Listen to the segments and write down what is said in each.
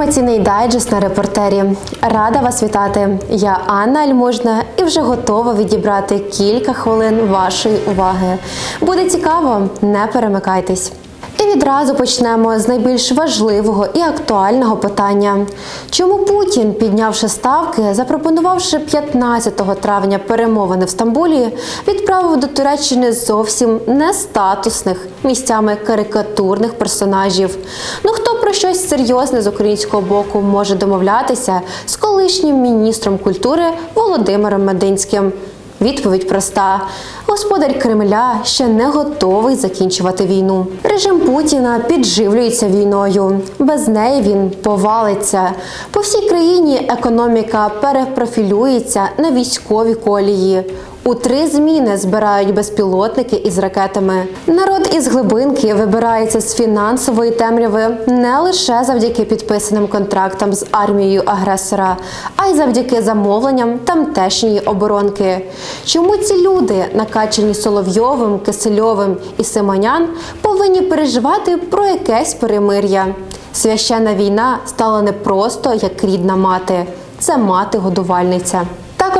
Інформаційний дайджест на репортері. Рада вас вітати. Я Анна Альможна і вже готова відібрати кілька хвилин вашої уваги. Буде цікаво, не перемикайтесь. І відразу почнемо з найбільш важливого і актуального питання. Чому Путін, піднявши ставки, запропонувавши 15 травня перемовини в Стамбулі, відправив до Туреччини зовсім не статусних місцями карикатурних персонажів? Ну про щось серйозне з українського боку може домовлятися з колишнім міністром культури Володимиром Мединським? Відповідь проста: господар Кремля ще не готовий закінчувати війну. Режим Путіна підживлюється війною. Без неї він повалиться. По всій країні економіка перепрофілюється на військові колії. У три зміни збирають безпілотники із ракетами. Народ із глибинки вибирається з фінансової темряви не лише завдяки підписаним контрактам з армією агресора, а й завдяки замовленням тамтешньої оборонки. Чому ці люди, накачані Соловйовим, Кисельовим і Симонян, повинні переживати про якесь перемир'я? Священна війна стала не просто як рідна мати, це мати-годувальниця.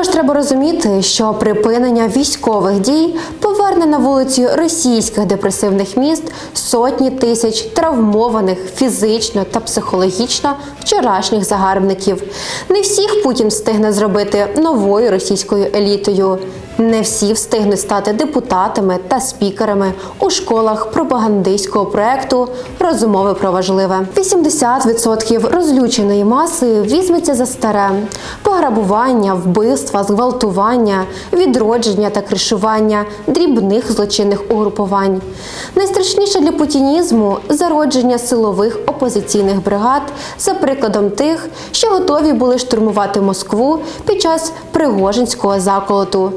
Також треба розуміти, що припинення військових дій поверне на вулицю російських депресивних міст сотні тисяч травмованих фізично та психологічно вчорашніх загарбників. Не всіх Путін встигне зробити новою російською елітою. Не всі встигнуть стати депутатами та спікерами у школах пропагандистського проекту Розумови про важливе. 80% розлюченої маси візьметься за старе пограбування, вбивства, зґвалтування, відродження та кришування дрібних злочинних угрупувань. Найстрашніше для путінізму зародження силових опозиційних бригад за прикладом тих, що готові були штурмувати Москву під час Пригожинського заколоту.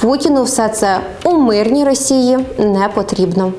Путіну все це у мирній Росії не потрібно.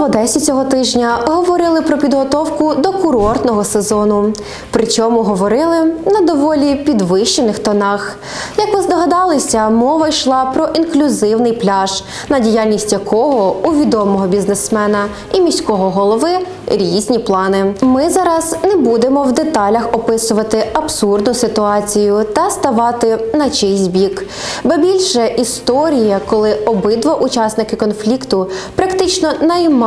В Одесі цього тижня говорили про підготовку до курортного сезону. Причому говорили на доволі підвищених тонах. Як ви здогадалися, мова йшла про інклюзивний пляж, на діяльність якого у відомого бізнесмена і міського голови різні плани. Ми зараз не будемо в деталях описувати абсурдну ситуацію та ставати на чийсь бік. Ба більше історія, коли обидва учасники конфлікту практично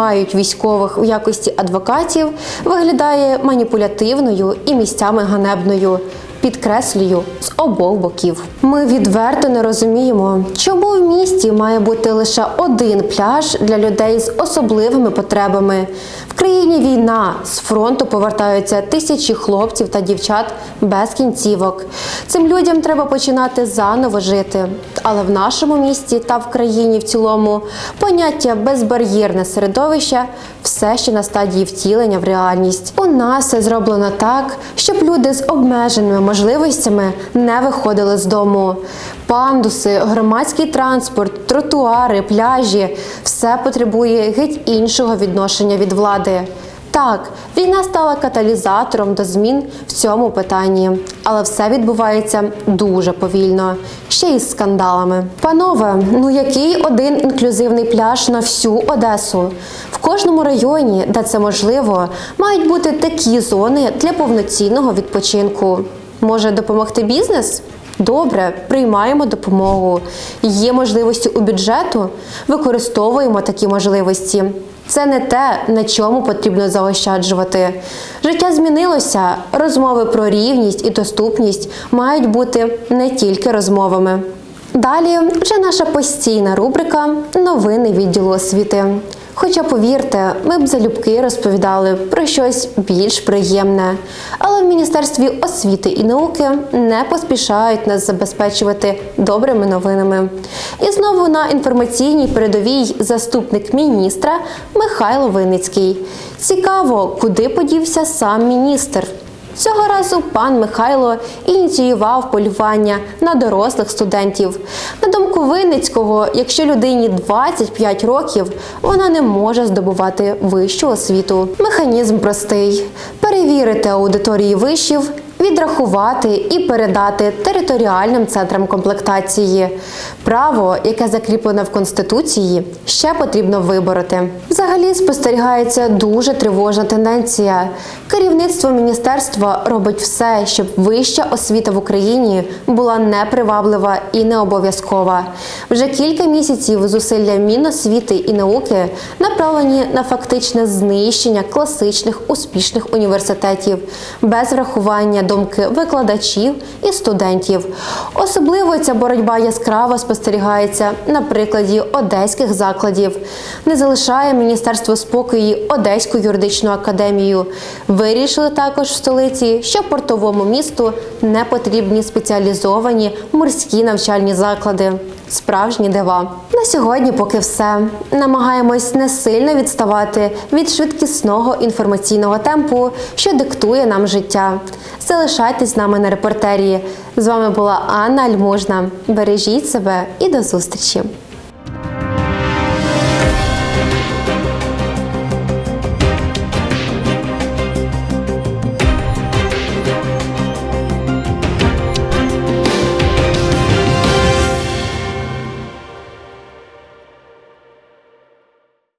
наймають військових в якості адвокатів, виглядає маніпулятивною і місцями ганебною. Підкреслюю з обох боків. Ми відверто не розуміємо, чому в місті має бути лише один пляж для людей з особливими потребами. Країні війна з фронту повертаються тисячі хлопців та дівчат без кінцівок. Цим людям треба починати заново жити. Але в нашому місті та в країні в цілому поняття безбар'єрне середовище все ще на стадії втілення в реальність. У нас все зроблено так, щоб люди з обмеженими можливостями не виходили з дому. Пандуси, громадський транспорт, тротуари, пляжі все потребує геть іншого відношення від влади. Так, війна стала каталізатором до змін в цьому питанні, але все відбувається дуже повільно, ще й з скандалами. Панове, ну який один інклюзивний пляж на всю Одесу? В кожному районі, де це можливо, мають бути такі зони для повноцінного відпочинку. Може допомогти бізнес? Добре, приймаємо допомогу. Є можливості у бюджету, використовуємо такі можливості. Це не те, на чому потрібно заощаджувати. Життя змінилося. Розмови про рівність і доступність мають бути не тільки розмовами. Далі вже наша постійна рубрика Новини відділу освіти. Хоча, повірте, ми б залюбки розповідали про щось більш приємне, але в Міністерстві освіти і науки не поспішають нас забезпечувати добрими новинами. І знову на інформаційній передовій заступник міністра Михайло Винницький. Цікаво, куди подівся сам міністр. Цього разу пан Михайло ініціював полювання на дорослих студентів. На думку Винницького, якщо людині 25 років, вона не може здобувати вищу освіту. Механізм простий: перевірити аудиторії вишів, відрахувати і передати територіальним центрам комплектації. Право, яке закріплене в Конституції, ще потрібно вибороти. Взагалі спостерігається дуже тривожна тенденція. Керівництво міністерства робить все, щоб вища освіта в Україні була неприваблива і не обов'язкова. Вже кілька місяців зусилля Міносвіти і науки направлені на фактичне знищення класичних успішних університетів без врахування думки викладачів і студентів. Особливо ця боротьба яскраво спостерігається на прикладі одеських закладів. Не залишає міністерство спокою Одеську юридичну академію. Вирішили також в столиці, що портовому місту не потрібні спеціалізовані морські навчальні заклади. Справжні дива. На сьогодні поки все. Намагаємось не сильно відставати від швидкісного інформаційного темпу, що диктує нам життя. Залишайтесь з нами на репортері. З вами була Анна Альможна. Бережіть себе і до зустрічі!